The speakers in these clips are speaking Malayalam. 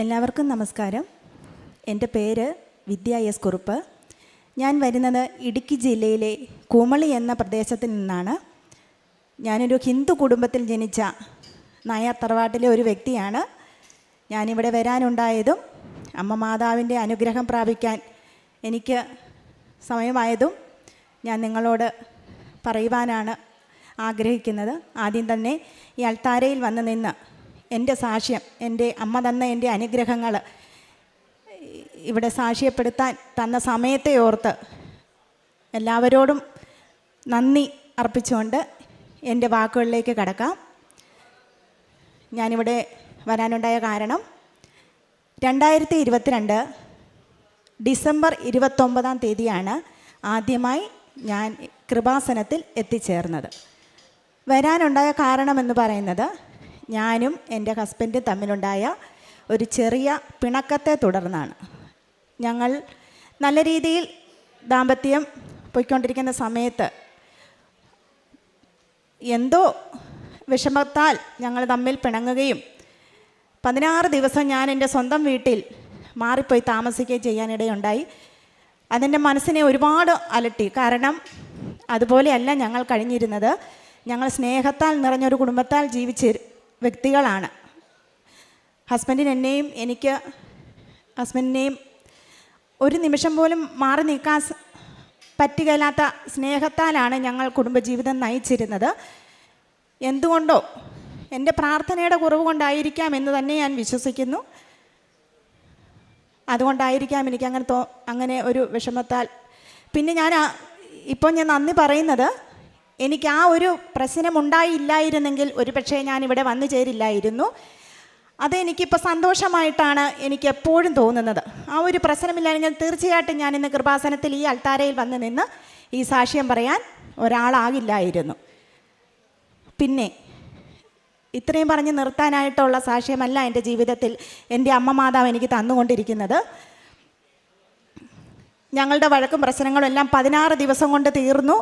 എല്ലാവർക്കും നമസ്കാരം. എന്റെ പേര് വിദ്യ എസ് കുറുപ്പ്. ഞാൻ വരുന്നത് ഇടുക്കി ജില്ലയിലെ കുമളി എന്ന പ്രദേശത്തിൽ നിന്നാണ്. ഞാനൊരു ഹിന്ദു കുടുംബത്തിൽ ജനിച്ച നായർ തറവാട്ടിലെ ഒരു വ്യക്തിയാണ്. ഞാനിവിടെ വരാനുണ്ടായതും അമ്മ മാതാവിന്റെ അനുഗ്രഹം പ്രാപിക്കാൻ എനിക്ക് സമയമായതും ഞാൻ നിങ്ങളോട് പറയുവാനാണ് ആഗ്രഹിക്കുന്നത്. ആദ്യം തന്നെ ഈ അൾത്താരയിൽ വന്ന് നിന്ന് എന്റെ സാക്ഷ്യം എന്റെ അമ്മ തന്ന എന്റെ അനുഗ്രഹങ്ങൾ ഇവിടെ സാക്ഷ്യപ്പെടുത്താൻ തന്ന സമയത്തെ ഓർത്ത് എല്ലാവരോടും നന്ദി അർപ്പിച്ചുകൊണ്ട് എന്റെ വാക്കുകളിലേക്ക് കടക്കാം. ഞാനിവിടെ വരാനുണ്ടായ കാരണം രണ്ടായിരത്തി ഇരുപത്തിരണ്ട് ഡിസംബർ ഇരുപത്തൊമ്പതാം തീയതിയാണ് ആദ്യമായി ഞാൻ കൃപാസനത്തിൽ എത്തിച്ചേർന്നത്. വരാനുണ്ടായ കാരണമെന്ന് പറയുന്നത് ഞാനും എന്റെ ഹസ്ബൻഡും തമ്മിലുണ്ടായ ഒരു ചെറിയ പിണക്കത്തെ തുടർന്നാണ്. ഞങ്ങൾ നല്ല രീതിയിൽ ദാമ്പത്യം പോയിക്കൊണ്ടിരിക്കുന്ന സമയത്ത് എന്തോ വിഷമത്താൽ ഞങ്ങൾ തമ്മിൽ പിണങ്ങുകയും പതിനാറ് ദിവസം ഞാൻ എന്റെ സ്വന്തം വീട്ടിൽ മാറിപ്പോയി താമസിക്കുകയും ചെയ്യാനിടയുണ്ടായി. അതെന്റെ മനസ്സിനെ ഒരുപാട് അലട്ടി. കാരണം അതുപോലെയല്ല ഞങ്ങൾ കഴിഞ്ഞിരുന്നത്. ഞങ്ങൾ സ്നേഹത്താൽ നിറഞ്ഞൊരു കുടുംബത്താൽ ജീവിച്ച വ്യക്തികളാണ്. ഹസ്ബൻഡിന് എന്നെയും എനിക്ക് ഹസ്ബൻഡിനെയും ഒരു നിമിഷം പോലും മാറി നിൽക്കാൻ സ- പറ്റുകയില്ലാത്ത സ്നേഹത്താലാണ് ഞങ്ങൾ കുടുംബജീവിതം നയിച്ചിരുന്നത്. എന്തുകൊണ്ടോ എന്റെ പ്രാർത്ഥനയുടെ കുറവ് കൊണ്ടായിരിക്കാം എന്ന് തന്നെ ഞാൻ വിശ്വസിക്കുന്നു. അതുകൊണ്ടായിരിക്കാം എനിക്ക് അങ്ങനെ തോ അങ്ങനെ ഒരു വിഷമത്താൽ പിന്നെ ഞാൻ ഇപ്പോൾ ഞാൻ നന്ദി പറയുന്നത് എനിക്ക് ആ ഒരു പ്രശ്നം ഉണ്ടായില്ലായിരുന്നെങ്കിൽ ഒരു പക്ഷേ ഞാനിവിടെ വന്നു ചേരില്ലായിരുന്നു. അതെനിക്കിപ്പോൾ സന്തോഷമായിട്ടാണ് എനിക്ക് എപ്പോഴും തോന്നുന്നത്. ആ ഒരു പ്രശ്നമില്ലായിരുന്നെങ്കിൽ തീർച്ചയായിട്ടും ഞാൻ ഇന്ന് കൃപാസനത്തിൽ ഈ അൾത്താരയിൽ വന്ന് നിന്ന് ഈ സാക്ഷ്യം പറയാൻ ഒരാളാകില്ലായിരുന്നു. പിന്നെ ഇത്രയും പറഞ്ഞ് നിർത്താനായിട്ടുള്ള സാക്ഷ്യമല്ല എന്റെ ജീവിതത്തിൽ എന്റെ അമ്മ മാതാവ് എനിക്ക് തന്നുകൊണ്ടിരിക്കുന്നത്. ഞങ്ങളുടെ വഴക്കും പ്രശ്നങ്ങളും എല്ലാം പതിനാറ് ദിവസം കൊണ്ട് തീർന്നു.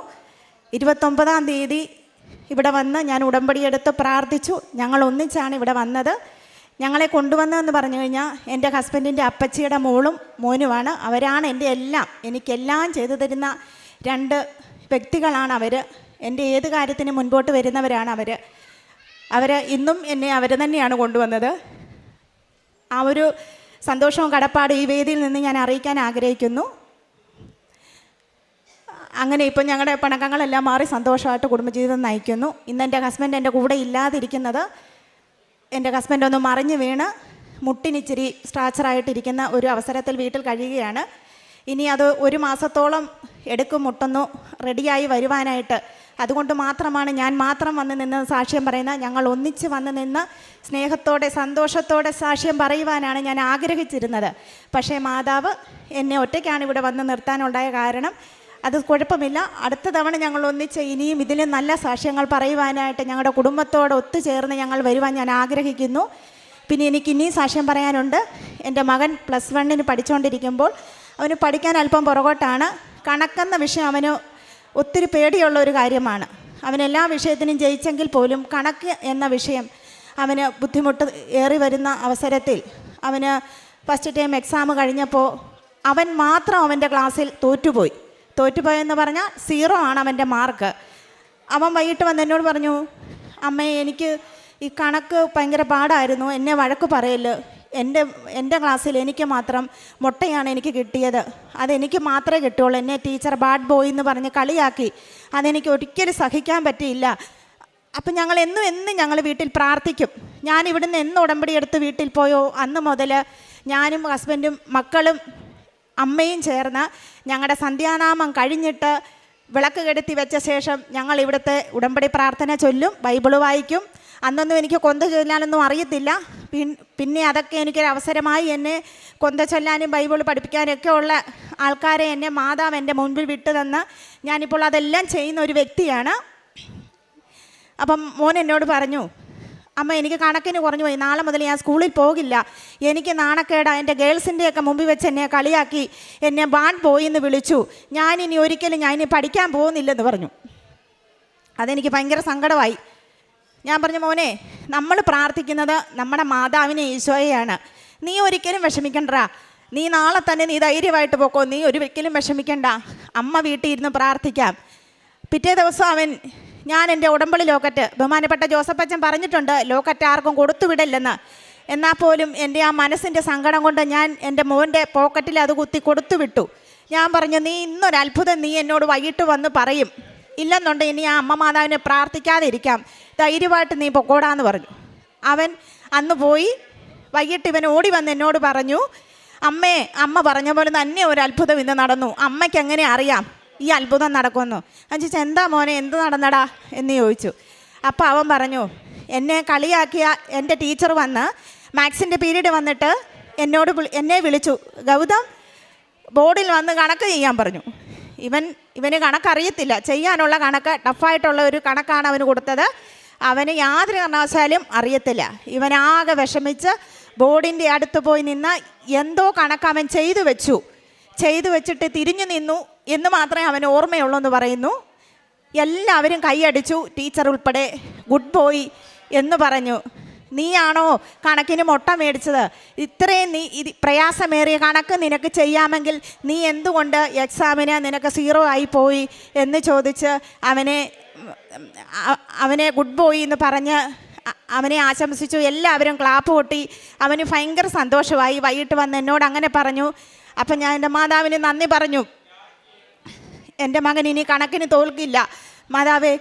ഇരുപത്തൊമ്പതാം തീയതി ഇവിടെ വന്ന് ഞാൻ ഉടമ്പടിയെടുത്ത് പ്രാർത്ഥിച്ചു. ഞങ്ങൾ ഒന്നിച്ചാണ് ഇവിടെ വന്നത്. ഞങ്ങളെ കൊണ്ടുവന്നതെന്ന് പറഞ്ഞു കഴിഞ്ഞാൽ എന്റെ ഹസ്ബൻഡിന്റെ അപ്പച്ചിയുടെ മോളും മോനുമാണ്. അവരാണ് എന്റെ എല്ലാം. എനിക്കെല്ലാം ചെയ്തു തരുന്ന രണ്ട് വ്യക്തികളാണ് അവർ. എന്റെ ഏത് കാര്യത്തിന് മുൻപോട്ട് വരുന്നവരാണ് അവർ. അവർ ഇന്നും എന്നെ അവർ തന്നെയാണ് കൊണ്ടുവന്നത്. ആ ഒരു സന്തോഷവും കടപ്പാടും ഈ വേദിയിൽ നിന്ന് ഞാൻ അറിയിക്കാൻ ആഗ്രഹിക്കുന്നു. അങ്ങനെ ഇപ്പം ഞങ്ങളുടെ പണക്കങ്ങളെല്ലാം മാറി സന്തോഷമായിട്ട് കുടുംബജീവിതം നയിക്കുന്നു. ഇന്ന് എന്റെ ഹസ്ബൻഡ് എന്റെ കൂടെ ഇല്ലാതിരിക്കുന്നത് എന്റെ ഹസ്ബൻഡ് ഒന്ന് മറിഞ്ഞു വീണ് മുട്ടിനിച്ചിരി സ്ട്രാച്ചറായിട്ടിരിക്കുന്ന ഒരു അവസരത്തിൽ വീട്ടിൽ കഴിയുകയാണ്. ഇനി അത് ഒരു മാസത്തോളം എടുക്കും മുട്ടൊന്നു റെഡിയായി വരുവാനായിട്ട്. അതുകൊണ്ട് മാത്രമാണ് ഞാൻ മാത്രം വന്ന് നിന്ന് സാക്ഷ്യം പറയുന്നത് ഞങ്ങൾ ഒന്നിച്ച് വന്ന് നിന്ന് സ്നേഹത്തോടെ സന്തോഷത്തോടെ സാക്ഷ്യം പറയുവാനാണ് ഞാൻ ആഗ്രഹിച്ചിരുന്നത്. പക്ഷേ മാതാവ് എന്നെ ഒറ്റയ്ക്കാണ് ഇവിടെ വന്ന് നിർത്താനുണ്ടായ കാരണം അത് കുഴപ്പമില്ല. അടുത്ത തവണ ഞങ്ങൾ ഒന്നിച്ച് ഇനിയും ഇതിന് നല്ല സാക്ഷ്യങ്ങൾ പറയുവാനായിട്ട് ഞങ്ങളുടെ കുടുംബത്തോട് ഒത്തുചേർന്ന് ഞങ്ങൾ വരുവാൻ ഞാൻ ആഗ്രഹിക്കുന്നു. പിന്നെ എനിക്ക് ഇനിയും സാക്ഷ്യം പറയാനുണ്ട്. എന്റെ മകൻ പ്ലസ് വണ്ണിന് പഠിച്ചുകൊണ്ടിരിക്കുമ്പോൾ അവന് പഠിക്കാൻ അല്പം പുറകോട്ടാണ്. കണക്കെന്ന വിഷയം അവന് ഒത്തിരി പേടിയുള്ള ഒരു കാര്യമാണ്. അവനെല്ലാ വിഷയത്തിനും ജയിച്ചെങ്കിൽ പോലും കണക്ക് എന്ന വിഷയം അവന് ബുദ്ധിമുട്ട് ഏറി വരുന്ന അവസരത്തിൽ അവന് ഫസ്റ്റ് ടൈം എക്സാം കഴിഞ്ഞപ്പോൾ അവൻ മാത്രം അവന്റെ ക്ലാസ്സിൽ തോറ്റുപോയി. തോറ്റുപോയെന്ന് പറഞ്ഞാൽ സീറോ ആണ് അവന്റെ മാർക്ക്. അവൻ വൈകിട്ട് വന്ന് എന്നോട് പറഞ്ഞു അമ്മേ എനിക്ക് ഈ കണക്ക് ഭയങ്കര പാടായിരുന്നു. എന്നെ വഴക്ക് പറയൽ. എന്റെ എന്റെ ക്ലാസ്സിൽ എനിക്ക് മാത്രം മുട്ടയാണ് എനിക്ക് കിട്ടിയത്. അതെനിക്ക് മാത്രമേ കിട്ടുള്ളൂ. എന്നെ ടീച്ചർ ബാഡ് ബോയ് എന്ന് പറഞ്ഞ് കളിയാക്കി. അതെനിക്ക് ഒരിക്കലും സഹിക്കാൻ പറ്റിയില്ല. അപ്പം ഞങ്ങൾ എന്നും എന്നും ഞങ്ങൾ വീട്ടിൽ പ്രാർത്ഥിക്കും. ഞാൻ ഇവിടുന്ന് എന്ന് ഉടമ്പടി എടുത്ത് വീട്ടിൽ പോയോ? അന്ന് മുതൽ ഞാനും ഹസ്ബൻഡും മക്കളും അമ്മയും ചേർന്ന് ഞങ്ങളുടെ സന്ധ്യാനാമം കഴിഞ്ഞിട്ട് വിളക്ക് കെടുത്തി വെച്ച ശേഷം ഞങ്ങൾ ഇവിടുത്തെ ഉടമ്പടി പ്രാർത്ഥന ചൊല്ലും ബൈബിൾ വായിക്കും. അന്നൊന്നും എനിക്ക് കൊന്ത ചൊല്ലാനൊന്നും അറിയത്തില്ല. പിന്നെ അതൊക്കെ എനിക്കൊരു അവസരമായി എന്നെ കൊന്ത ചൊല്ലാനും ബൈബിൾ പഠിപ്പിക്കാനൊക്കെ ഉള്ള ആൾക്കാരെ എന്നെ മാതാവ് എന്റെ മുൻപിൽ വിട്ടു തന്ന് ഞാനിപ്പോൾ അതെല്ലാം ചെയ്യുന്ന ഒരു വ്യക്തിയാണ്. അപ്പം മോൻ എന്നോട് പറഞ്ഞു അമ്മ എനിക്ക് കണക്കിന് കുറഞ്ഞു പോയി. നാളെ മുതൽ ഞാൻ സ്കൂളിൽ പോകില്ല. എനിക്ക് നാണക്കേടാ. എന്റെ ഗേൾസിന്റെയൊക്കെ മുമ്പിൽ വെച്ച് എന്നെ കളിയാക്കി. എന്നെ വാൻ പോയി എന്ന് വിളിച്ചു. ഞാൻ ഇനി ഒരിക്കലും ഞാൻ ഇനി പഠിക്കാൻ പോകുന്നില്ലെന്ന് പറഞ്ഞു. അതെനിക്ക് ഭയങ്കര സങ്കടമായി. ഞാൻ പറഞ്ഞു മോനെ നമ്മൾ പ്രാർത്ഥിക്കുന്നത് നമ്മുടെ മാതാവിനെ ഈശോയെയാണ്. നീ ഒരിക്കലും വിഷമിക്കണ്ട. നീ നാളെ തന്നെ നീ ധൈര്യമായിട്ട് പോക്കോ. നീ ഒരിക്കലും വിഷമിക്കണ്ട. അമ്മ വീട്ടിൽ ഇരുന്ന് പ്രാർത്ഥിക്കാം. പിറ്റേ ദിവസം അവൻ ഞാൻ എന്റെ ഉടമ്പളി ലോക്കറ്റ് ബഹുമാനപ്പെട്ട ജോസഫ് പറഞ്ഞിട്ടുണ്ട് ലോക്കറ്റ് ആർക്കും കൊടുത്തു വിടല്ലെന്ന് എന്നാൽ പോലും എന്റെ ആ മനസ്സിന്റെ സങ്കടം കൊണ്ട് ഞാൻ എന്റെ മോന്റെ പോക്കറ്റിൽ അത് കുത്തി കൊടുത്തുവിട്ടു. ഞാൻ പറഞ്ഞു നീ ഇന്നൊരു അത്ഭുതം നീ എന്നോട് വൈകിട്ട് വന്ന് പറയും. ഇല്ലെന്നുണ്ട് ഇനി ആ അമ്മ മാതാവിനെ പ്രാർത്ഥിക്കാതെ ഇരിക്കാം ധൈര്യമായിട്ട് നീ പൊക്കോടാന്ന് പറഞ്ഞു. അവൻ അന്ന് പോയി വൈകിട്ട് ഇവൻ ഓടി വന്ന് എന്നോട് പറഞ്ഞു അമ്മേ അമ്മ പറഞ്ഞ പോലെ തന്നെ ഒരു അത്ഭുതം ഇന്ന് നടന്നു. അമ്മയ്ക്ക് എങ്ങനെ അറിയാം? ഈ അത്ഭുതം നടക്കുന്നു ഞാൻ അഞ്ചിച്ച് എന്താ മോനെ എന്ത് നടന്നടാ? എന്ന് ചോദിച്ചു. അപ്പോൾ അവൻ പറഞ്ഞു എന്നെ കളിയാക്കിയ എന്റെ ടീച്ചർ വന്ന് മാത്സിന്റെ പീരീഡ് വന്നിട്ട് എന്നോട് എന്നെ വിളിച്ചു. ഗൗതം ബോർഡിൽ വന്ന് കണക്ക് ചെയ്യാൻ പറഞ്ഞു. ഇവൻ ഇവന് കണക്കറിയത്തില്ല. ചെയ്യാനുള്ള കണക്ക് ടഫായിട്ടുള്ള ഒരു കണക്കാണ് അവന് കൊടുത്തത്. അവന് യാതൊരു കാരണവശാലും അറിയത്തില്ല. ഇവനാകെ വിഷമിച്ച് ബോർഡിന്റെ അടുത്ത് പോയി നിന്ന് എന്തോ കണക്ക് അവൻ ചെയ്തു വെച്ചു. ചെയ്തു വെച്ചിട്ട് തിരിഞ്ഞു നിന്നു എന്ന് മാത്രമേ അവന് ഓർമ്മയുള്ളൂ എന്ന് പറയുന്നു. എല്ലാവരും കൈയടിച്ചു ടീച്ചർ ഉൾപ്പെടെ ഗുഡ് ബോയ് എന്ന് പറഞ്ഞു. നീയാണോ കണക്കിന് മുട്ട മേടിച്ചത്? ഇത്രയും നീ ഇത് പ്രയാസമേറിയ കണക്ക് നിനക്ക് ചെയ്യാമെങ്കിൽ നീ എന്തുകൊണ്ട് എക്സാമിന് നിനക്ക് സീറോ ആയി പോയി? എന്ന് ചോദിച്ച് അവനെ അവനെ ഗുഡ് ബോയ് എന്ന് പറഞ്ഞ് അവനെ ആശംസിച്ചു. എല്ലാവരും ക്ലാപ്പ് കൊട്ടി അവന് ഭയങ്കര സന്തോഷമായി. വൈകിട്ട് വന്ന് എന്നോട് അങ്ങനെ പറഞ്ഞു. അപ്പം ഞാൻ എന്റെ മാതാവിന് നന്ദി പറഞ്ഞു. എന്റെ മകൻ ഇനി കണക്കിന് തോൽക്കില്ല. മാതാവേ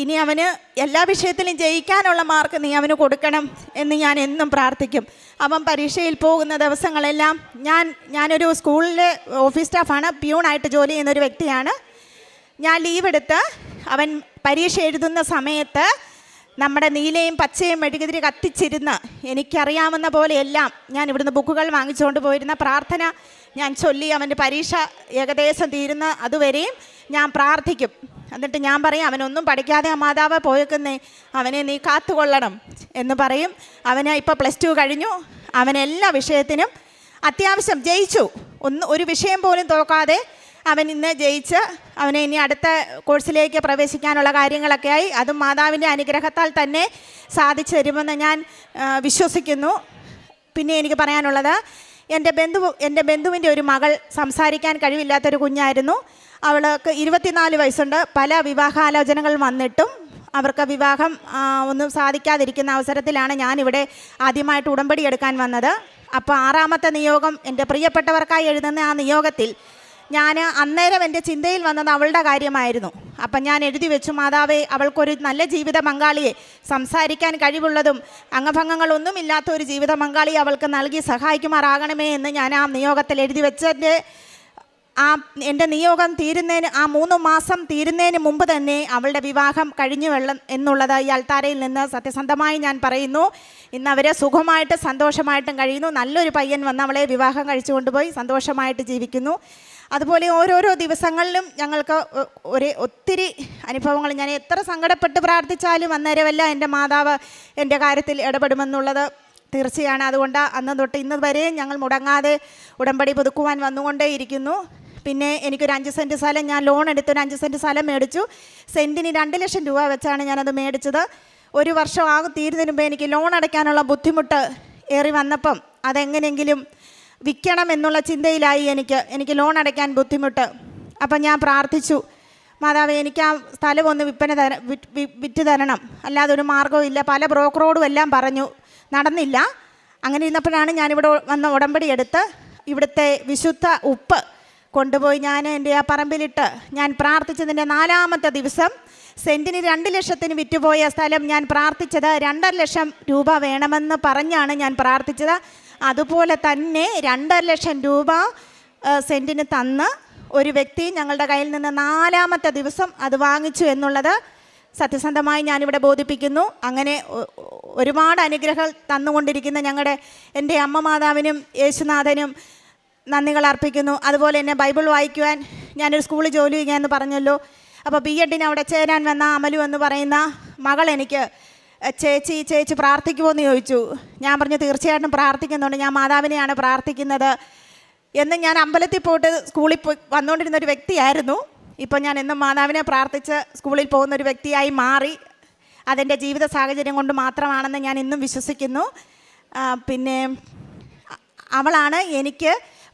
ഇനി അവന് എല്ലാ വിഷയത്തിലും ജയിക്കാനുള്ള മാർക്ക് നീ അവന് കൊടുക്കണം എന്ന് ഞാൻ എന്നും പ്രാർത്ഥിക്കും. അവൻ പരീക്ഷയിൽ പോകുന്ന ദിവസങ്ങളെല്ലാം ഞാൻ ഞാനൊരു സ്കൂളിലെ ഓഫീസ് സ്റ്റാഫാണ്. പ്യൂണായിട്ട് ജോലി ചെയ്യുന്ന ഒരു വ്യക്തിയാണ്. ഞാൻ ലീവ് എടുത്ത് അവൻ പരീക്ഷ എഴുതുന്ന സമയത്ത് നമ്മുടെ നീലയും പച്ചയും മെഴുകുതിരി കത്തിച്ചിരുന്ന് എനിക്കറിയാവുന്ന പോലെയെല്ലാം ഞാൻ ഇവിടുന്ന് ബുക്കുകൾ വാങ്ങിച്ചുകൊണ്ട് പോയിരുന്ന പ്രാർത്ഥന ഞാൻ ചൊല്ലി അവന്റെ പരീക്ഷ ഏകദേശം തീരുന്ന അതുവരെയും ഞാൻ പ്രാർത്ഥിക്കും. എന്നിട്ട് ഞാൻ പറയും അവനൊന്നും പഠിക്കാതെ ആ മാതാവ് പോയേക്കുന്നേ അവനെ നീ കാത്തുകൊള്ളണം. എന്ന് പറയും. അവന് ഇപ്പോൾ പ്ലസ് ടു കഴിഞ്ഞു. അവനെല്ലാ വിഷയത്തിനും അത്യാവശ്യം ജയിച്ചു. ഒന്ന് ഒരു വിഷയം പോലും തോക്കാതെ അവൻ ഇന്ന് ജയിച്ച് അവനെ ഇനി അടുത്ത കോഴ്സിലേക്ക് പ്രവേശിക്കാനുള്ള കാര്യങ്ങളൊക്കെയായി അതും മാതാവിന്റെ അനുഗ്രഹത്താൽ തന്നെ സാധിച്ചു തരുമെന്ന് ഞാൻ വിശ്വസിക്കുന്നു. പിന്നെ എനിക്ക് പറയാനുള്ളത് എന്റെ ബന്ധു എന്റെ ബന്ധുവിന്റെ ഒരു മകൾ സംസാരിക്കാൻ കഴിവില്ലാത്തൊരു കുഞ്ഞായിരുന്നു. അവൾക്ക് ഇരുപത്തിനാല് വയസ്സുണ്ട്. പല വിവാഹാലോചനകൾ വന്നിട്ടും അവർക്ക് വിവാഹം ഒന്നും സാധിക്കാതിരിക്കുന്ന അവസരത്തിലാണ് ഞാനിവിടെ ആദ്യമായിട്ട് ഉടമ്പടി എടുക്കാൻ വന്നത്. അപ്പോൾ ആറാമത്തെ നിയോഗം എന്റെ പ്രിയപ്പെട്ടവർക്കായി എഴുതുന്ന ആ നിയോഗത്തിൽ ഞാൻ അന്നേരം എന്റെ ചിന്തയിൽ വന്നത് അവളുടെ കാര്യമായിരുന്നു. അപ്പം ഞാൻ എഴുതി വെച്ചു മാതാവേ അവൾക്കൊരു നല്ല ജീവിത പങ്കാളിയെ സംസാരിക്കാൻ കഴിവുള്ളതും അംഗഭംഗങ്ങളൊന്നും ഇല്ലാത്ത ഒരു ജീവിത പങ്കാളിയെ അവൾക്ക് നൽകി സഹായിക്കുമാറാകണമേ എന്ന് ഞാൻ ആ നിയോഗത്തിൽ എഴുതി വെച്ചതിന്റെ ആ എന്റെ നിയോഗം തീരുന്നതിന് ആ മൂന്ന് മാസം തീരുന്നതിന് മുമ്പ് തന്നെ അവളുടെ വിവാഹം കഴിഞ്ഞു എന്നുള്ളത് ഈ അൾത്താരയിൽ നിന്ന് സത്യസന്ധമായി ഞാൻ പറയുന്നു. ഇന്ന് അവരെ സുഖമായിട്ട് സന്തോഷമായിട്ടും കഴിയുന്നു. നല്ലൊരു പയ്യൻ വന്ന് അവളെ വിവാഹം കഴിച്ചു കൊണ്ടുപോയി സന്തോഷമായിട്ട് ജീവിക്കുന്നു. അതുപോലെ ഓരോരോ ദിവസങ്ങളിലും ഞങ്ങൾക്ക് ഒരേ ഒത്തിരി അനുഭവങ്ങൾ. ഞാൻ എത്ര സങ്കടപ്പെട്ട് പ്രാർത്ഥിച്ചാലും അന്നേരമല്ല എന്റെ മാതാവ് എന്റെ കാര്യത്തിൽ ഇടപെടുമെന്നുള്ളത്. തീർച്ചയാണ്. അതുകൊണ്ട് അന്ന് തൊട്ട് ഇന്ന് വരെയും ഞങ്ങൾ മുടങ്ങാതെ ഉടമ്പടി പുതുക്കുവാൻ വന്നുകൊണ്ടേയിരിക്കുന്നു. പിന്നെ എനിക്കൊരു അഞ്ച് സെന്റ് സ്ഥലം ഞാൻ ലോൺ എടുത്ത് ഒരു അഞ്ച് സെന്റ് സ്ഥലം മേടിച്ചു. സെന്റിന് രണ്ട് ലക്ഷം രൂപ വെച്ചാണ് ഞാനത് മേടിച്ചത്. ഒരു വർഷം ആകും തീരുന്നതിന് മുമ്പ് എനിക്ക് ലോൺ അടയ്ക്കാനുള്ള ബുദ്ധിമുട്ട് ഏറി വന്നപ്പം അതെങ്ങനെയെങ്കിലും വിൽക്കണം എന്നുള്ള ചിന്തയിലായി എനിക്ക് എനിക്ക് ലോൺ അടയ്ക്കാൻ ബുദ്ധിമുട്ട്. അപ്പം ഞാൻ പ്രാർത്ഥിച്ചു മാതാവ് എനിക്ക് ആ സ്ഥലം ഒന്ന് വിൽപ്പന തര വിറ്റ് തരണം. അല്ലാതെ ഒരു മാർഗവും ഇല്ല. പല ബ്രോക്കറോടും എല്ലാം പറഞ്ഞു നടന്നില്ല. അങ്ങനെ ഇരുന്നപ്പോഴാണ് ഞാനിവിടെ വന്ന് ഉടമ്പടി എടുത്ത് ഇവിടുത്തെ വിശുദ്ധ ഉപ്പ് കൊണ്ടുപോയി ഞാൻ എന്റെ ആ പറമ്പിലിട്ട് ഞാൻ പ്രാർത്ഥിച്ചതിന്റെ നാലാമത്തെ ദിവസം സെന്റിന് രണ്ട് ലക്ഷത്തിന് വിറ്റുപോയ സ്ഥലം ഞാൻ പ്രാർത്ഥിച്ചത് രണ്ടര ലക്ഷം രൂപ വേണമെന്ന് പറഞ്ഞാണ് ഞാൻ പ്രാർത്ഥിച്ചത്. അതുപോലെ തന്നെ രണ്ടര ലക്ഷം രൂപ സെന്റിന് തന്ന് ഒരു വ്യക്തി ഞങ്ങളുടെ കയ്യിൽ നിന്ന് നാലാമത്തെ ദിവസം അത് വാങ്ങിച്ചു എന്നുള്ളത് സത്യസന്ധമായി ഞാനിവിടെ ബോധിപ്പിക്കുന്നു. അങ്ങനെ ഒരുപാട് അനുഗ്രഹം തന്നുകൊണ്ടിരിക്കുന്ന ഞങ്ങളുടെ എന്റെ അമ്മ മാതാവിനും യേശുനാഥനും നന്ദികൾ അർപ്പിക്കുന്നു. അതുപോലെ തന്നെ ബൈബിൾ വായിക്കുവാൻ ഞാനൊരു സ്കൂളിൽ ജോലി ചെയ്യാമെന്ന് പറഞ്ഞല്ലോ. അപ്പോൾ ബി എഡിന് അവിടെ ചേരാൻ വന്ന അമലു എന്ന് പറയുന്ന മകൾ എനിക്ക് "എ, ചേച്ചി ചേച്ചി പ്രാർത്ഥിക്കുമോ എന്ന് ചോദിച്ചു. ഞാൻ പറഞ്ഞു തീർച്ചയായിട്ടും പ്രാർത്ഥിക്കുന്നുണ്ട്. ഞാൻ മാതാവിനെയാണ് പ്രാർത്ഥിക്കുന്നത്. എന്ന് ഞാൻ അമ്പലത്തിൽ പോയിട്ട് സ്കൂളിൽ പോയി വന്നുകൊണ്ടിരുന്ന ഒരു വ്യക്തിയായിരുന്നു. ഇപ്പോൾ ഞാൻ എന്നും മാതാവിനെ പ്രാർത്ഥിച്ച് സ്കൂളിൽ പോകുന്ന ഒരു വ്യക്തിയായി മാറി. അതെന്റെ ജീവിത സാഹചര്യം കൊണ്ട് മാത്രമാണെന്ന് ഞാൻ ഇന്നും വിശ്വസിക്കുന്നു. പിന്നെ അവളാണ് എനിക്ക്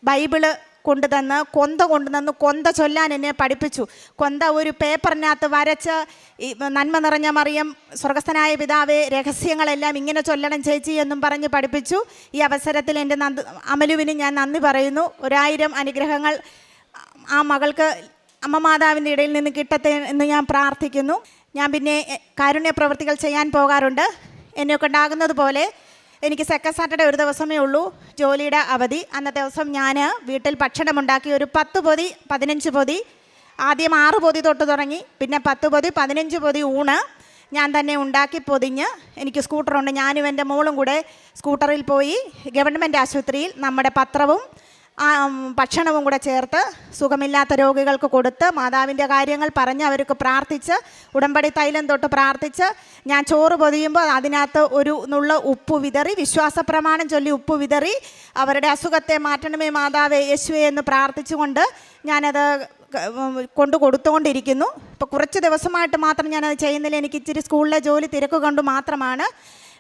ബൈബിൾ കൊണ്ടുതന്ന് കൊന്ത കൊണ്ടുതന്ന് കൊന്ത ചൊല്ലാൻ എന്നെ പഠിപ്പിച്ചു. കൊന്ത ഒരു പേപ്പറിനകത്ത് വരച്ച് നന്മ നിറഞ്ഞ മറിയം സ്വർഗസ്ഥനായ പിതാവേ രഹസ്യങ്ങളെല്ലാം ഇങ്ങനെ ചൊല്ലണം ചേച്ചി എന്നും പറഞ്ഞ് പഠിപ്പിച്ചു. ഈ അവസരത്തിൽ എന്റെ നന്ദി അമലുവിന് ഞാൻ നന്ദി പറയുന്നു. ഒരായിരം അനുഗ്രഹങ്ങൾ ആ മകൾക്ക് അമ്മ മാതാവിന്റെ ഇടയിൽ നിന്ന് കിട്ടട്ടെ എന്ന് ഞാൻ പ്രാർത്ഥിക്കുന്നു. ഞാൻ പിന്നെ കാരുണ്യ പ്രവൃത്തികൾ ചെയ്യാൻ പോകാറുണ്ട്. എന്നെ കൊണ്ടാകുന്നത് പോലെ എനിക്ക് സെക്കൻഡ് സാറ്റർഡേ ഒരു ദിവസമേ ഉള്ളൂ. ജോലിയുടെ അവധി. അന്നത്തെ ദിവസം ഞാൻ വീട്ടിൽ ഭക്ഷണമുണ്ടാക്കി ഒരു പത്ത് പൊതി പതിനഞ്ച് പൊതി. ആദ്യം ആറ് പൊതി തൊട്ട് തുടങ്ങി. പിന്നെ പത്ത് പൊതി പതിനഞ്ച് പൊതി ഊണ് ഞാൻ തന്നെ ഉണ്ടാക്കി പൊതിഞ്ഞ് എനിക്ക് സ്കൂട്ടറുണ്ട്. ഞാനും എന്റെ മോളും കൂടെ സ്കൂട്ടറിൽ പോയി ഗവൺമെന്റ് ആശുപത്രിയിൽ നമ്മുടെ പത്രവും ഭക്ഷണവും കൂടെ ചേർത്ത് സുഖമില്ലാത്ത രോഗികൾക്ക് കൊടുത്ത് മാതാവിന്റെ കാര്യങ്ങൾ പറഞ്ഞ് അവർക്ക് പ്രാർത്ഥിച്ച് ഉടമ്പടി തൈലം തൊട്ട് പ്രാർത്ഥിച്ച് ഞാൻ ചോറ് പൊതിയുമ്പോൾ അതിനകത്ത് ഒരു നുള്ള ഉപ്പ് വിതറി വിശ്വാസ പ്രമാണം ചൊല്ലി ഉപ്പ് വിതറി അവരുടെ അസുഖത്തെ മാറ്റണമേ മാതാവേ യേശുവേ എന്ന് പ്രാർത്ഥിച്ചുകൊണ്ട് ഞാനത് കൊണ്ട് കൊടുത്തുകൊണ്ടിരിക്കുന്നു ഇപ്പോൾ കുറച്ച് ദിവസമായിട്ട് മാത്രം ഞാനത് ചെയ്യുന്നില്ല. എനിക്ക് ഇച്ചിരി സ്കൂളിലെ ജോലി തിരക്ക് കൊണ്ട് മാത്രമാണ്.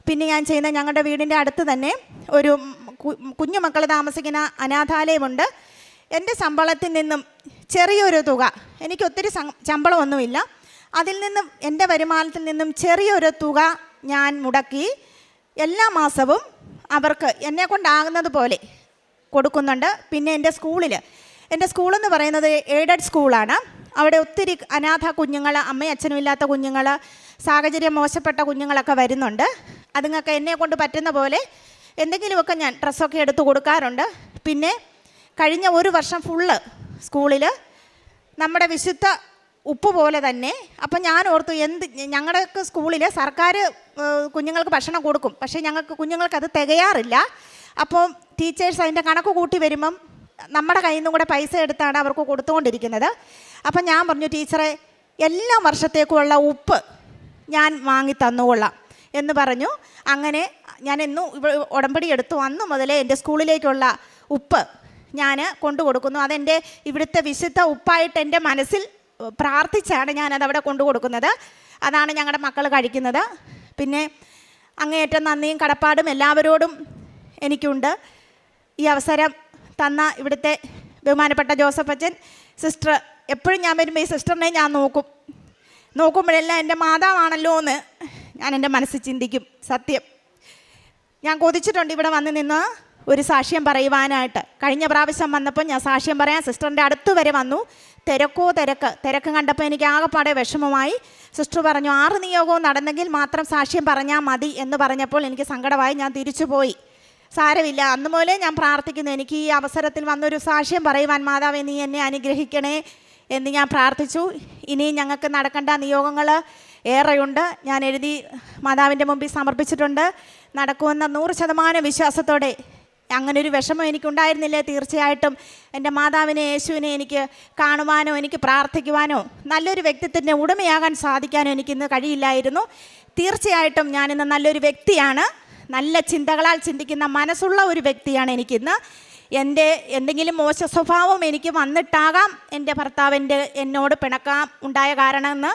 പിന്നെ ഞാൻ ചെയ്യുന്ന ഞങ്ങളുടെ വീടിന്റെ അടുത്ത് തന്നെ ഒരു കു- കുഞ്ഞു മക്കൾ താമസിക്കുന്ന അനാഥാലയമുണ്ട്. എന്റെ ശമ്പളത്തിൽ നിന്നും ചെറിയൊരു തുക എനിക്ക് ഒത്തിരി ശമ്പളമൊന്നുമില്ല. അതിൽ നിന്നും എന്റെ വരുമാനത്തിൽ നിന്നും ചെറിയൊരു തുക ഞാൻ മുടക്കി എല്ലാ മാസവും അവർക്ക് എന്നെ കൊണ്ടാകുന്നത് പോലെ കൊടുക്കുന്നുണ്ട്. പിന്നെ എന്റെ സ്കൂളിൽ എന്റെ സ്കൂളെന്ന് പറയുന്നത് എയ്ഡഡ് സ്കൂളാണ്. അവിടെ ഒത്തിരി അനാഥ കുഞ്ഞുങ്ങൾ അമ്മയും അച്ഛനും ഇല്ലാത്ത കുഞ്ഞുങ്ങൾ സാഹചര്യം മോശപ്പെട്ട കുഞ്ഞുങ്ങളൊക്കെ വരുന്നുണ്ട്. അതുങ്ങൾക്ക് എന്നെ കൊണ്ട് പറ്റുന്ന പോലെ എന്തെങ്കിലുമൊക്കെ ഞാൻ ഡ്രസ്സൊക്കെ എടുത്ത് കൊടുക്കാറുണ്ട്. പിന്നെ കഴിഞ്ഞ ഒരു വർഷം ഫുള്ള് സ്കൂളിൽ നമ്മുടെ വിശുദ്ധ ഉപ്പ് പോലെ തന്നെ അപ്പം ഞാൻ ഓർത്തു എന്ത് ഞങ്ങളുടെയൊക്കെ സ്കൂളിൽ സർക്കാർ കുഞ്ഞുങ്ങൾക്ക് ഭക്ഷണം കൊടുക്കും. പക്ഷേ ഞങ്ങൾക്ക് കുഞ്ഞുങ്ങൾക്ക് അത് തികയാറില്ല. അപ്പോൾ ടീച്ചേഴ്സ് അതിന്റെ കണക്ക് കൂട്ടി വരുമ്പം നമ്മുടെ കയ്യിൽ നിന്നും കൂടെ പൈസ എടുത്താണ് അവർക്ക് കൊടുത്തുകൊണ്ടിരിക്കുന്നത്. അപ്പം ഞാൻ പറഞ്ഞു ടീച്ചറെ എല്ലാ വർഷത്തേക്കുമുള്ള ഉപ്പ് ഞാൻ വാങ്ങി തന്നുകൊള്ളാം. എന്ന് പറഞ്ഞു. അങ്ങനെ ഞാൻ എന്നും ഉടമ്പടി എടുത്തു അന്ന് മുതലേ എന്റെ സ്കൂളിലേക്കുള്ള ഉപ്പ് ഞാൻ കൊണ്ടു കൊടുക്കുന്നു അതെന്റെ ഇവിടുത്തെ വിശുദ്ധ ഉപ്പായിട്ട് എന്റെ മനസ്സിൽ പ്രാർത്ഥിച്ചാണ് ഞാനത് അവിടെ കൊണ്ടു കൊടുക്കുന്നത് അതാണ് ഞങ്ങളുടെ മക്കൾ കഴിക്കുന്നത്. പിന്നെ അങ്ങേയറ്റം നന്ദിയും കടപ്പാടും എല്ലാവരോടും എനിക്കുണ്ട്. ഈ അവസരം തന്ന ഇവിടുത്തെ ബഹുമാനപ്പെട്ട ജോസഫ് അച്ഛൻ സിസ്റ്റർ എപ്പോഴും ഞാൻ വരുമ്പോൾ ഈ സിസ്റ്ററിനെ ഞാൻ നോക്കും. നോക്കുമ്പോഴെല്ലാം എന്റെ മാതാവാണല്ലോ എന്ന് ഞാൻ എന്റെ മനസ്സിൽ ചിന്തിക്കും. സത്യം. ഞാൻ കൊതിച്ചിട്ടുണ്ട് ഇവിടെ വന്ന് നിന്ന് ഒരു സാക്ഷ്യം പറയുവാനായിട്ട്. കഴിഞ്ഞ പ്രാവശ്യം വന്നപ്പോൾ ഞാൻ സാക്ഷ്യം പറയാൻ സിസ്റ്ററിന്റെ അടുത്ത് വരെ വന്നു. തിരക്കോ തിരക്ക്. തിരക്ക് കണ്ടപ്പോൾ എനിക്ക് ആകെപ്പാടെ വിഷമമായി. സിസ്റ്റർ പറഞ്ഞു ആറ് നിയോഗവും നടന്നെങ്കിൽ മാത്രം സാക്ഷ്യം പറഞ്ഞാൽ മതി എന്ന് പറഞ്ഞപ്പോൾ എനിക്ക് സങ്കടമായി. ഞാൻ തിരിച്ചു പോയി. സാരമില്ല. അന്ന് മുതലേ ഞാൻ പ്രാർത്ഥിക്കുന്നു. എനിക്ക് ഈ അവസരത്തിൽ വന്നൊരു സാക്ഷ്യം പറയുവാൻ മാതാവേ നീ എന്നെ അനുഗ്രഹിക്കണേ എന്ന് ഞാൻ പ്രാർത്ഥിച്ചു. ഇനി ഞങ്ങൾക്ക് നടക്കേണ്ട നിയോഗങ്ങൾ ഏറെയുണ്ട്. ഞാൻ എഴുതി മാതാവിന്റെ മുമ്പിൽ സമർപ്പിച്ചിട്ടുണ്ട്. നടക്കുമെന്ന നൂറ് ശതമാനം വിശ്വാസത്തോടെ അങ്ങനൊരു വിഷമം എനിക്കുണ്ടായിരുന്നില്ല? തീർച്ചയായിട്ടും എന്റെ മാതാവിനെ യേശുവിനെ എനിക്ക് കാണുവാനോ എനിക്ക് പ്രാർത്ഥിക്കുവാനോ നല്ലൊരു വ്യക്തിത്വത്തിന്റെ ഉടമയാകാൻ സാധിക്കാനോ എനിക്കിന്ന് കഴിയില്ലായിരുന്നു. തീർച്ചയായിട്ടും ഞാനിന്ന് നല്ലൊരു വ്യക്തിയാണ്. നല്ല ചിന്തകളാൽ ചിന്തിക്കുന്ന മനസ്സുള്ള ഒരു വ്യക്തിയാണ് എനിക്കിന്ന്. എന്റെ എന്തെങ്കിലും മോശ സ്വഭാവം എനിക്ക് വന്നിട്ടാകാം എന്റെ ഭർത്താവിന്റെ എന്നോട് പിണക്കാം ഉണ്ടായ കാരണമെന്ന്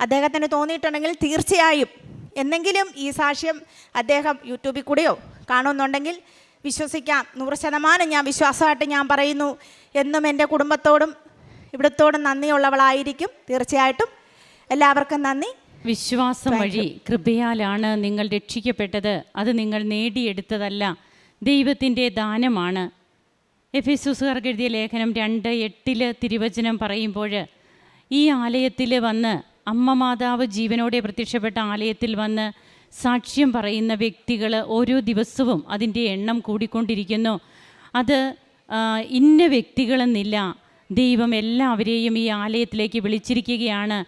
അദ്ദേഹത്തിന് തോന്നിയിട്ടുണ്ടെങ്കിൽ തീർച്ചയായും എന്തെങ്കിലും ഈ സാക്ഷ്യം അദ്ദേഹം യൂട്യൂബിൽ കൂടെയോ കാണുമെന്നുണ്ടെങ്കിൽ വിശ്വസിക്കാം. നൂറ് ശതമാനം ഞാൻ വിശ്വാസമായിട്ട് ഞാൻ പറയുന്നു. എന്നും എന്റെ കുടുംബത്തോടും ഇവിടത്തോടും നന്ദിയുള്ളവളായിരിക്കും. തീർച്ചയായിട്ടും എല്ലാവർക്കും നന്ദി. വിശ്വാസം വഴി കൃപയാലാണ് നിങ്ങൾ രക്ഷിക്കപ്പെട്ടത്. അത് നിങ്ങൾ നേടിയെടുത്തതല്ല. ദൈവത്തിന്റെ ദാനമാണ്. എഫിസുസുകാർക്ക് എഴുതിയ ലേഖനം രണ്ട് എട്ടിൽ തിരുവചനം പറയുമ്പോൾ ഈ ആലയത്തിൽ വന്ന് അമ്മ മാതാവ് ജീവനോടെ പ്രത്യക്ഷപ്പെട്ട ആലയത്തിൽ വന്ന് സാക്ഷ്യം പറയുന്ന വ്യക്തികൾ ഓരോ ദിവസവും അതിന്റെ എണ്ണം കൂടിക്കൊണ്ടിരിക്കുന്നു. അത് ഇന്ന വ്യക്തികളെന്നില്ല. ദൈവം എല്ലാവരെയും ഈ ആലയത്തിലേക്ക് വിളിച്ചിരിക്കുകയാണ്.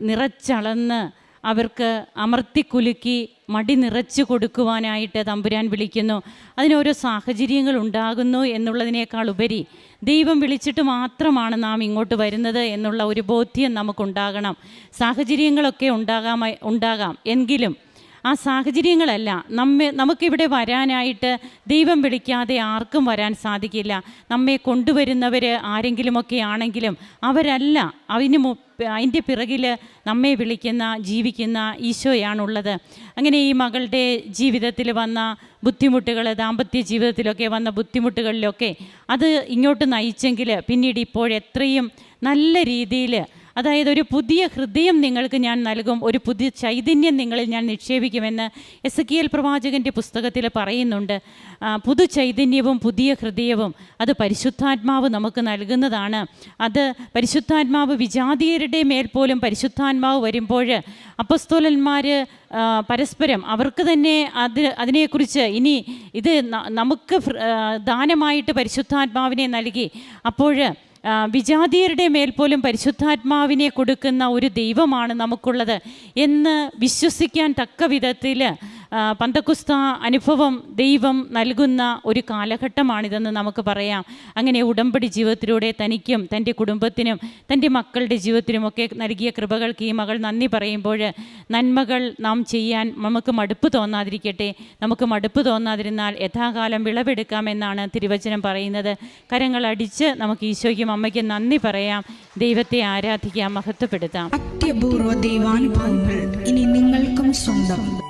നിറച്ചളന്ന് അവർക്ക് അമർത്തിക്കുലുക്കി മടി നിറച്ചു കൊടുക്കുവാനായിട്ട് തമ്പുരാൻ വിളിക്കുന്നു. അതിനോരോ സാഹചര്യങ്ങൾ ഉണ്ടാകുന്നു എന്നുള്ളതിനേക്കാൾ ഉപരി ദൈവം വിളിച്ചിട്ട് മാത്രമാണ് നാം ഇങ്ങോട്ട് വരുന്നത് എന്നുള്ള ഒരു ബോധ്യം നമുക്കുണ്ടാകണം. സാഹചര്യങ്ങളൊക്കെ ഉണ്ടാകാമായി ഉണ്ടാകാം. എങ്കിലും ആ സാഹചര്യങ്ങളല്ല. നമ്മെ നമുക്കിവിടെ വരാനായിട്ട് ദൈവം വിളിക്കാതെ ആർക്കും വരാൻ സാധിക്കില്ല. നമ്മെ കൊണ്ടുവരുന്നവർ ആരെങ്കിലുമൊക്കെ ആണെങ്കിലും അവരല്ല. അതിന് അതിന്റെ പിറകിൽ നമ്മെ വിളിക്കുന്ന ജീവിക്കുന്ന ഈശോയാണുള്ളത്. അങ്ങനെ ഈ മകളുടെ ജീവിതത്തിൽ വന്ന ബുദ്ധിമുട്ടുകൾ ദാമ്പത്യ ജീവിതത്തിലൊക്കെ വന്ന ബുദ്ധിമുട്ടുകളിലൊക്കെ അത് ഇങ്ങോട്ട് നയിച്ചെങ്കിൽ പിന്നീട് ഇപ്പോഴെത്രയും നല്ല രീതിയിൽ അതായത് ഒരു പുതിയ ഹൃദയം നിങ്ങൾക്ക് ഞാൻ നൽകും ഒരു പുതിയ ചൈതന്യം നിങ്ങളിൽ ഞാൻ നിക്ഷേപിക്കുമെന്ന് എസ് കി എൽ പ്രവാചകന്റെ പുസ്തകത്തിൽ പറയുന്നുണ്ട്. പുതു ചൈതന്യവും പുതിയ ഹൃദയവും അത് പരിശുദ്ധാത്മാവ് നമുക്ക് നൽകുന്നതാണ്. അത് പരിശുദ്ധാത്മാവ് വിജാതീയരുടെ മേൽ പോലും പരിശുദ്ധാത്മാവ് വരുമ്പോൾ അപ്പസ്തോലന്മാർ പരസ്പരം അവർക്ക് തന്നെ അത് അതിനെക്കുറിച്ച് ഇനി ഇത് നമുക്ക് ദാനമായിട്ട് പരിശുദ്ധാത്മാവിനെ നൽകി. അപ്പോൾ വിജാതീയരുടെ മേൽ പോലും പരിശുദ്ധാത്മാവിനെ കൊടുക്കുന്ന ഒരു ദൈവമാണ് നമുക്കുള്ളത് എന്ന് വിശ്വസിക്കാൻ തക്ക വിധത്തിൽ പന്തക്കുസ്ത അനുഭവം ദൈവം നൽകുന്ന ഒരു കാലഘട്ടമാണിതെന്ന് നമുക്ക് പറയാം. അങ്ങനെ ഉടമ്പടി ജീവിതത്തിലൂടെ തനിക്കും തന്റെ കുടുംബത്തിനും തന്റെ മക്കളുടെ ജീവിതത്തിനുമൊക്കെ നൽകിയ കൃപകൾക്ക് ഈ മകൾ നന്ദി പറയുമ്പോൾ നന്മകൾ നാം ചെയ്യാൻ നമുക്ക് മടുപ്പ് തോന്നാതിരിക്കട്ടെ. നമുക്ക് മടുപ്പ് തോന്നാതിരുന്നാൽ യഥാകാലം വിളവെടുക്കാമെന്നാണ് തിരുവചനം പറയുന്നത്. കരങ്ങൾ അടിച്ച് നമുക്ക് ഈശോയ്ക്കും അമ്മയ്ക്കും നന്ദി പറയാം. ദൈവത്തെ ആരാധിക്കാം മഹത്വപ്പെടുത്താം. അത്യപൂർവ ദൈവാനുഭവങ്ങൾ ഇനി നിങ്ങൾക്കും സ്വന്തം.